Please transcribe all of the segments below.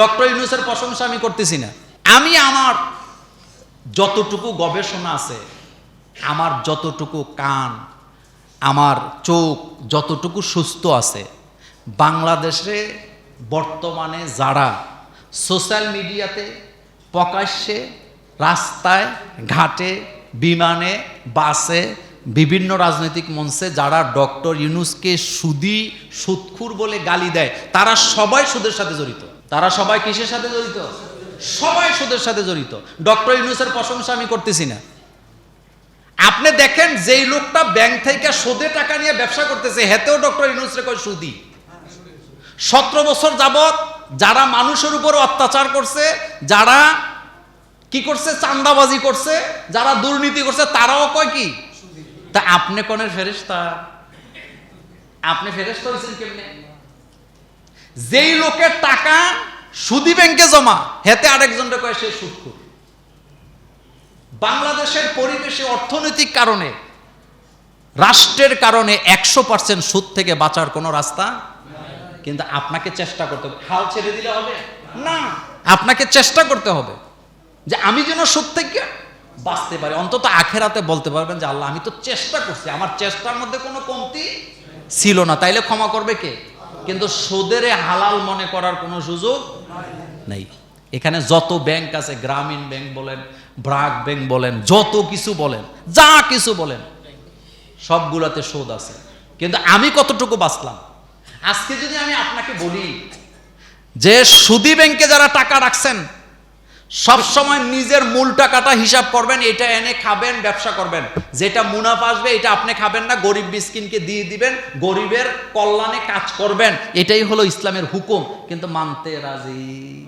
Doctor ইউনুসের প্রশংসা আমি করতেছি না। আমি আমার যতটুকু গবেষণা আছে, আমার যতটুকু কান, আমার চোখ যতটুকু সুস্থ আছে, বাংলাদেশে বর্তমানে যারা সোশ্যাল মিডিয়াতে প্রকাশ্যে রাস্তায়, ঘাটে, বিমানে, বাসে, বিভিন্ন রাজনৈতিক মঞ্চে যারা ডক্টর ইউনুসকে সুদি, সুৎখুর বলে গালি দেয়, তারা সবাই সুদের সাথে জড়িত। তারা সবাই কিসের সাথে জড়িত? সবাই সুদের সাথে জড়িত। ডক্টর ইউনুসের প্রশংসা আমি করতেছি না। আপনি দেখেন, যেই লোকটা ব্যাংক থেকে সুদে টাকা নিয়ে ব্যবসা করতেছে, হেতেও ডক্টর ইউনুস রে কয় সুদি। সতেরো বছর যাবত যারা মানুষের উপর অত্যাচার করছে, যারা কি করছে চান্দাবাজি করছে, যারা দুর্নীতি করছে, তারাও কয় কি? তা আপনি কনের ফেরেস্তা আপনি ফেরেস্তা হয়েছেন কেমনে? যেই লোকের টাকা সুদি ব্যাংকে জমা, হেতে আরেকজনটা কয় সে সুদখোর বাংলাদেশের পরিবেশে অর্থনৈতিক কারণে, রাষ্ট্রের কারণে একশো পার্সেন্ট সুদ থেকে বাঁচার কোনো রাস্তা কিন্তু আপনাকে চেষ্টা করতে হবে। হাল ছেড়ে দিলে হবে? না। আপনাকে চেষ্টা করতে হবে যে আমি যেন সুদ থেকে বাঁচতে পারি। অন্তত আখেরাতে বলতে পারবেন যে, আল্লাহ, আমি তো চেষ্টা করছি। আমার চেষ্টার মধ্যে কোনো কমতি ছিল না। তাইলে ক্ষমা করবে কে? কিন্তু সুদের হালাল মনে করার কোনো সুযোগ নেই। এখানে যত ব্যাংক আছে, গ্রামীণ ব্যাংক বলেন, ব্রাক ব্যাংক বলেন, যত কিছু বলেন, যা কিছু বলেন, সবগুলোতে সুদ আছে। কিন্তু আমি কতটুকু বাঁচলাম? আজকে যদি আমি আপনাকে বলি যে সুদি ব্যাংকে যারা টাকা রাখছেন সব সময় নিজের মূল টাকাটা হিসাব করবেন, এটা এনে খাবেন, ব্যবসা করবেন। যেটা মুনাফা আসবে, এটা আপনি খাবেন না, গরিব মিসকিনকে দিয়ে দিবেন, গরিবের কল্যাণে কাজ করবেন। এটাই হলো ইসলামের হুকুম, কিন্তু মানতে রাজি।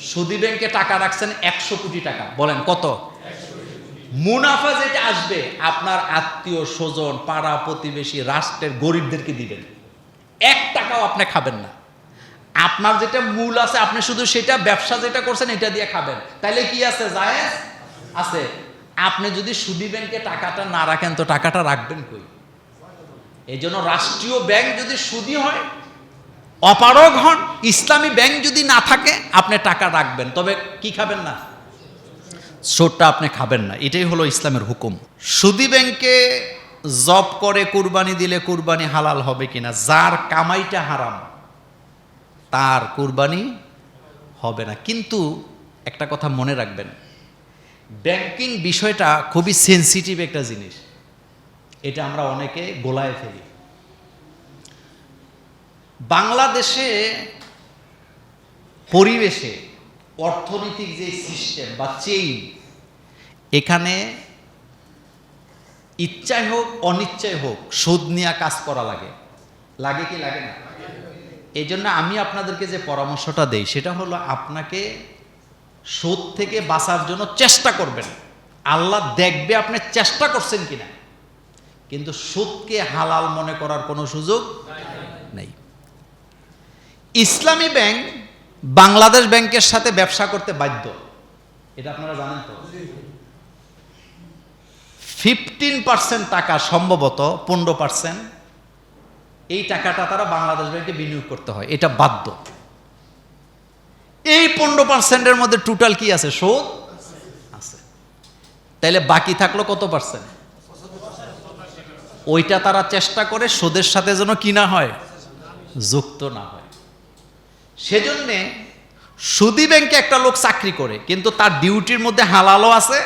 সুদি ব্যাংকে টাকা রাখছেন একশো কোটি টাকা। বলেন, কত? মুনাফা যেটা আসবে, আপনার আত্মীয় স্বজন, পাড়া প্রতিবেশী, রাষ্ট্রের গরিবদেরকে দিবেন। এক টাকাও আপনি খাবেন না। আপনার যেটা মূল আছে, আপনি শুধু সেটা, ব্যবসা যেটা করছেন, এটা দিয়ে খাবেন। তাইলে কি আছে যায় আছে। আপনি যদি সুদি ব্যাংকে টাকাটা না রাখেন, তো টাকাটা রাখবেন কই? এই জন্য রাষ্ট্রীয় ব্যাংক যদি সুদি হয়, অপারগ হন, ইসলামী ব্যাংক যদি না থাকে, আপনি টাকা রাখবেন। তবে কি খাবেন না? সুদটা আপনি খাবেন না। এটাই হলো ইসলামের হুকুম। সুদি ব্যাংকে জব করে কুরবানি দিলে কুরবানি হালাল হবে কিনা, যার কামাইটা হারাম তার কুরবানি হবে না। কিন্তু একটা কথা মনে রাখবেন ব্যাংকিং বিষয়টা খুবই সেন্সিটিভ একটা জিনিস। এটা আমরা অনেকে গোলায় ফেলি। বাংলাদেশে পরিবেশে অর্থনৈতিক যে সিস্টেম বা চেইন এখানে ইচ্ছায় হোক অনিচ্ছায় হোক সুদ নিয়ে কাজ করা লাগে। লাগে কি লাগে না? এই জন্য আমি আপনাদেরকে যে পরামর্শটা দেই, সেটা হলো আপনাকে সুদ থেকে বাঁচার জন্য চেষ্টা করবেন। আল্লাহ দেখবে আপনি চেষ্টা করছেন কিনা। কিন্তু সুদকে হালাল মনে করার কোনো সুযোগ নেই। ইসলামী ব্যাংক বাংলাদেশ ব্যাংকের সাথে ব্যবসা করতে বাধ্য। এটা আপনারা জানেন তো? ফিফটিন পার্সেন্ট টাকা সম্ভবত, পনেরো পার্সেন্ট এই টাকাটা তারা বাংলাদেশ ব্যাংকে বিনিয়োগ করতে হয়, এটা বাধ্য। এই পনেরো পার্সেন্টের মধ্যে টোটাল কি আছে? সুদ আছে। তাইলে বাকি থাকল কত পার্সেন্ট? ওইটা তারা চেষ্টা করে সুদের সাথে যেন কি না হয়, যুক্ত না হয়। সেজন্যে সুদি ব্যাংকে একটা লোক চাকরি করে, কিন্তু তার ডিউটির মধ্যে হালালও আছে,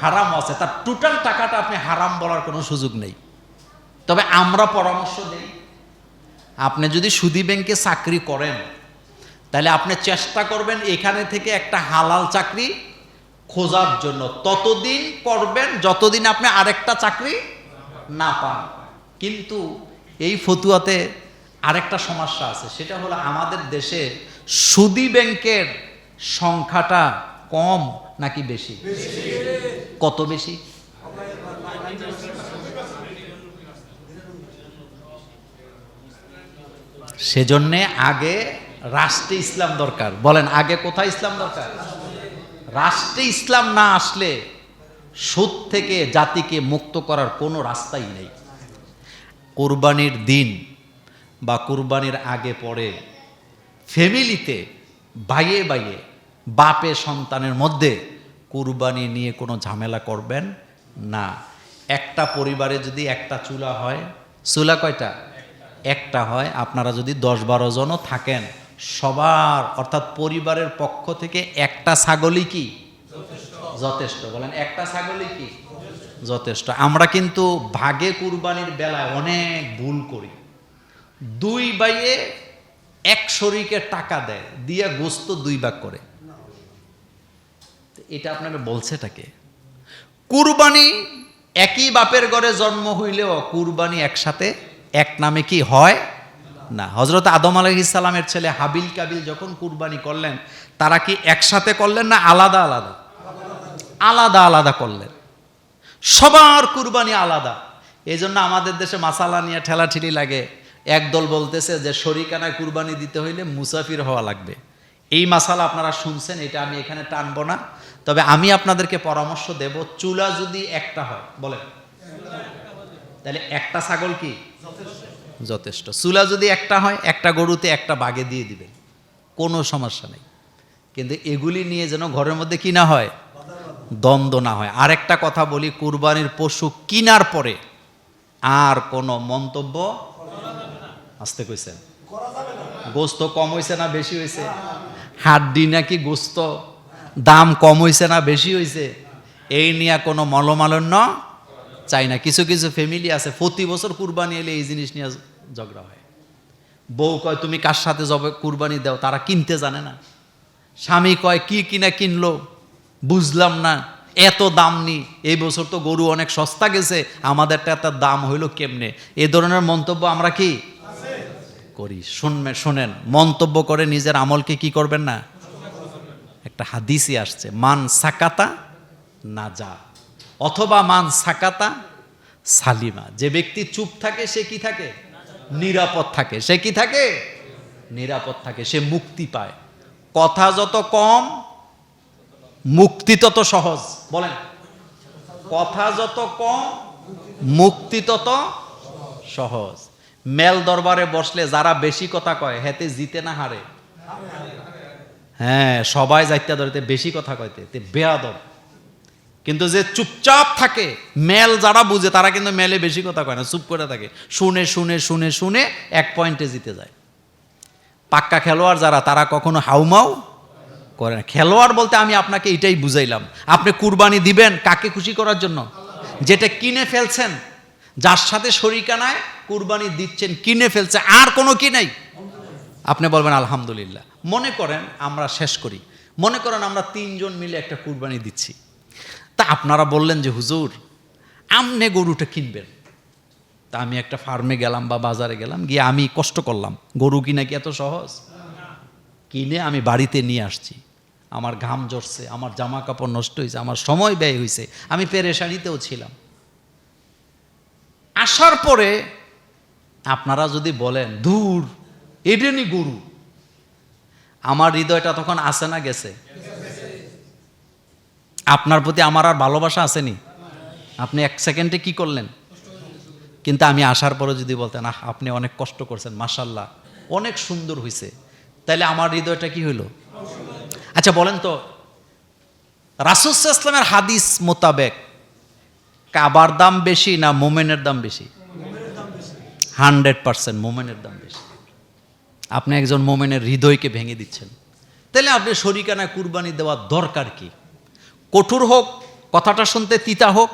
হারামও আছে। তার টোটাল টাকাটা আপনি হারাম বলার কোনো সুযোগ নেই। তবে আমরা পরামর্শ দেই আপনি যদি সুদি ব্যাংকে চাকরি করেন তাহলে আপনি চেষ্টা করবেন এখানে থেকে একটা হালাল চাকরি খোঁজার জন্য। ততদিন করবেন যতদিন আপনি আরেকটা চাকরি না পান। কিন্তু এই ফতুয়াতে আরেকটা সমস্যা আছে সেটা হলো আমাদের দেশে সুদি ব্যাংকের সংখ্যাটা কম নাকি বেশি? কত বেশি? সেজন্যে আগে রাষ্ট্রে ইসলাম দরকার। বলেন, আগে কোথায় ইসলাম দরকার? রাষ্ট্রে ইসলাম না আসলে সুদ থেকে জাতিকে মুক্ত করার কোনো রাস্তাই নেই। কোরবানির দিন বা কোরবানির আগে পরে ফ্যামিলিতে বাইয়ে বাইয়ে বাপে সন্তানের মধ্যে কুরবানি নিয়ে কোনো ঝামেলা করবেন না। একটা পরিবারে যদি একটা চুলা হয়, চুলা কয়টা? একটা হয়, আপনারা যদি দশ বারো জনও থাকেন, সবার, অর্থাৎ পরিবারের পক্ষ থেকে একটা ছাগলই কি? যথেষ্ট। বলেন, একটা ছাগলই কি? যথেষ্ট। আমরা কিন্তু ভাগে কুরবানির বেলায় অনেক ভুল করি। দুই বাইয়ে এক শরীকে টাকা দেয়, দিয়ে গোস্ত দুই ভাগ করে। এটা আপনারা বলছেটাকে কুরবানি একই বাপের ঘরে জন্ম হইলেও কুরবানি একসাথে এক নামে কি হয়? না। হজরত আদম আলহিসাল্লামের ছেলে হাবিল কাবিল যখন কুরবানি করলেন, তারা কি একসাথে করলেন না আলাদা আলাদা? আলাদা আলাদা করলেন। সবার কুরবানি আলাদা। এই জন্য আমাদের দেশে মাসালা নিয়ে ঠেলাঠেলি লাগে। একদল বলতেছে যে, শরিকানায় কুরবানি দিতে হইলে মুসাফির হওয়া লাগবে। এই মাসালা আপনারা শুনছেন, এটা আমি এখানে টানবো না। তবে আমি আপনাদেরকে পরামর্শ দেব, চুলা যদি একটা হয়, বলেন। তাহলে একটা ছাগল কি? যথেষ্ট। চুলা যদি একটা হয়, একটা গরুতে একটা বাগে দিয়ে দিবেন। কোনো সমস্যা নেই। কিন্তু এগুলি নিয়ে যেন ঘরের মধ্যে কি না হয়? দ্বন্দ্ব না হয়। আরেকটা কথা বলি, কুরবানির পশু কিনার পরে আর কোনো মন্তব্য আসতে কইছেন গোস্ত কম হয়েছে না বেশি হয়েছে হাড্ডি নাকি গোস্ত? দাম কম হয়েছে না বেশি হয়েছে এই নিয়ে কোনো মলমালন্য চাই না। কিছু কিছু ফ্যামিলি আছে, প্রতি বছর কুরবানি এলে এই জিনিস নিয়ে ঝগড়া হয়। বউ কয়, তুমি কার সাথে জবে, কুরবানি দাও? তারা কিনতে জানে না। স্বামী কয়, কি কিনা কিনলো? বুঝলাম না, এত দাম নি। এই বছর তো গরু অনেক সস্তা গেছে, আমাদেরটা এত দাম হইল কেমনে? এ ধরনের মন্তব্য আমরা কি করি? শুনবে শোনেন, মন্তব্য করে নিজের আমলকে কি করবেন না? একটা হাদিসই আসছে, মান সাকাতা না যা অথবা মান সাকাতা, সালিমা। যে ব্যক্তি চুপ থাকে, সে কি থাকে? নিরাপদ থাকে। সে কি থাকে? নিরাপদ থাকে। সে মুক্তি পায়। কথা যত কম, মুক্তি তত সহজ। বলেন। কথা যত কম, মুক্তি তত সহজ। মেল দরবারে বসলে যারা বেশি কথা কয়, হেতে জিতে না হারে? হ্যাঁ সবাই যাইতে ধরতে বেশি কথা কইতে। তে বেয়াদব। কিন্তু যে চুপচাপ থাকে, মেল যারা বুঝে, তারা কিন্তু মেলে বেশি কথা কয় না, চুপ করে থাকে। শুনে শুনে শুনে শুনে এক পয়েন্টে জিতে যায়। পাক্কা খেলোয়াড় যারা, তারা কখনো হাউমাউ করে না। খেলোয়াড় বলতে আমি আপনাকে এটাই বুঝাইলাম। আপনি কুরবানি দিবেন কাকে খুশি করার জন্য? যেটা কিনে ফেলছেন, যার সাথে শরিকানায় কুরবানি দিচ্ছেন, কিনে ফেলছে, আর কোনো কি নাই? আপনি বলবেন, আলহামদুলিল্লাহ। মনে করেন, আমরা শেষ করি। মনে করেন, আমরা তিনজন মিলে একটা কুরবানি দিচ্ছি। তা আপনারা বললেন যে, হুজুর, আমনে গরুটা কিনবেন। তা আমি একটা ফার্মে গেলাম বা বাজারে গেলাম, গিয়ে আমি কষ্ট করলাম। গরু কিনা কি এত সহজ? কিনে আমি বাড়িতে নিয়ে আসছি। আমার ঘাম ঝরছে, আমার জামা কাপড় নষ্ট হয়েছে, আমার সময় ব্যয় হয়েছে, আমি পেরেশানিতেও ছিলাম। আসার পরে আপনারা যদি বলেন দূর এডেনি গরু। আমার হৃদয়টা তখন আসে না গেছে। আপনার প্রতি আমার আর ভালোবাসা আসেনি? আপনি এক সেকেন্ডে কি করলেন? কিন্তু আমি আসার পরে যদি বলতেন, আহ, আপনি অনেক কষ্ট করছেন মাসাল্লাহ অনেক সুন্দর হয়েছে তাহলে আমার হৃদয়টা কি হইল? আচ্ছা বলেন তো রাসুস ইসলামের হাদিস মোতাবেক কাবার দাম বেশি না মোমেনের দাম বেশি? হান্ড্রেড পার্সেন্ট মোমেনের দাম বেশি। আপনি একজন মোমেনের হৃদয়কে ভেঙে দিচ্ছেন। তাহলে আপনি শরিকানায় কুরবানি দেওয়ার দরকার কি? কঠোর হোক, কথাটা শুনতে তিতা হোক,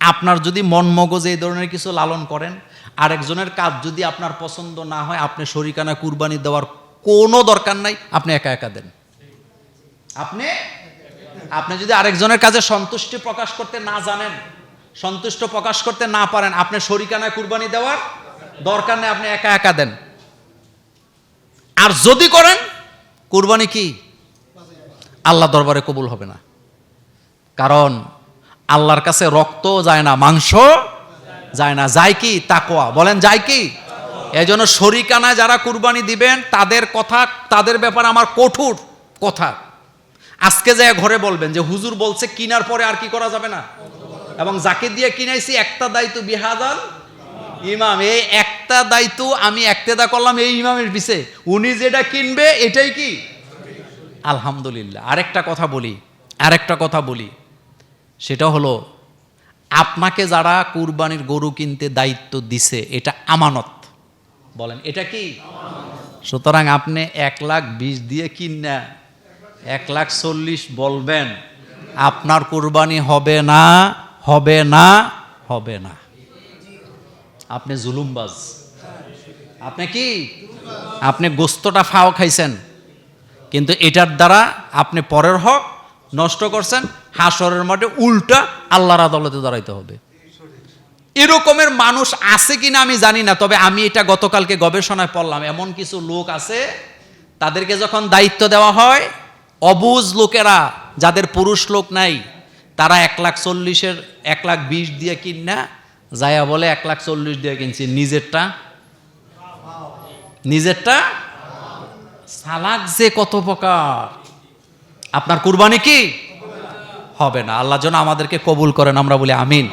আপনার যদি মন মগজে এই ধরনের কিছু লালন করেন, আরেকজনের কাজ যদি আপনার পছন্দ না হয়, আপনি শরিকানা কুরবানি দেওয়ার কোনো দরকার নাই, আপনি একা একা দেন। আপনি? আপনি যদি আরেকজনের কাজে সন্তুষ্টি প্রকাশ করতে না জানেন, সন্তুষ্ট প্রকাশ করতে না পারেন, আপনি শরিকানায় কুরবানি দেওয়ার দরকার নেই, আপনি একা একা দেন। আর যদি করেন, কুরবানি কি? আল্লাহ দরবারে কবুল হবে না। কারণ আল্লাহর কাছে রক্ত যায় না, মাংস যায় না, যায় কি? তাকোয়া বলেন যায় কি? এই জন্য শরিকানায় যারা কুরবানি দিবেন, তাদের কথা, তাদের ব্যাপারে আমার কঠোর কথা। আজকে যায় ঘরে বলবেন যে, হুজুর বলছে কিনার পরে আর কি করা যাবে না? এবং যাকে দিয়ে কিনাইছি, একটা দায়িত্ব বিহাজাল ইমাম। এই একটা দায়িত্ব আমি একতেদা করলাম এই ইমামের পিছে। উনি যেটা কিনবে, এটাই কি? আলহামদুলিল্লাহ। আরেকটা কথা বলি, আরেকটা কথা বলি। সেটা হলো, আপনাকে যারা কুরবানির গরু কিনতে দায়িত্ব দিছে, এটা আমানত। বলেন, এটা কি? সুতরাং আপনি এক লাখ বিশ দিয়ে কিনা এক লাখ চল্লিশ বলবেন, আপনার কুরবানি হবে না হবে না হবে না। আপনি জুলুমবাজ। আপনি কি? আপনি গোস্তটা ফাও খাইছেন, কিন্তু এটার দ্বারা আপনি পরের হক নষ্ট করছেন, হাসরের মাঠে উল্টা আল্লাহর আদালতে দাঁড়াইতে হবে। এরকমের মানুষ আছে কিনা আমি জানি না, তবে আমি এটা গতকালকে গবেষণায় পড়লাম। এমন কিছু লোক আছে, তাদেরকে যখন দায়িত্ব দেওয়া হয়, অবুজ লোকেরা, যাদের পুরুষ লোক নাই, তারা এক লাখ চল্লিশের, এক লাখ বিশ দিয়ে কিনা, যায়া বলে এক লাখ চল্লিশ দিয়ে কিনছি। নিজেরটা? নিজেরটা? সালাক যে কত প্রকার। আপনার কুরবানি কি? হবে না। আল্লাহ যেন আমাদেরকে কবুল করেন আমরা বলি আমিন।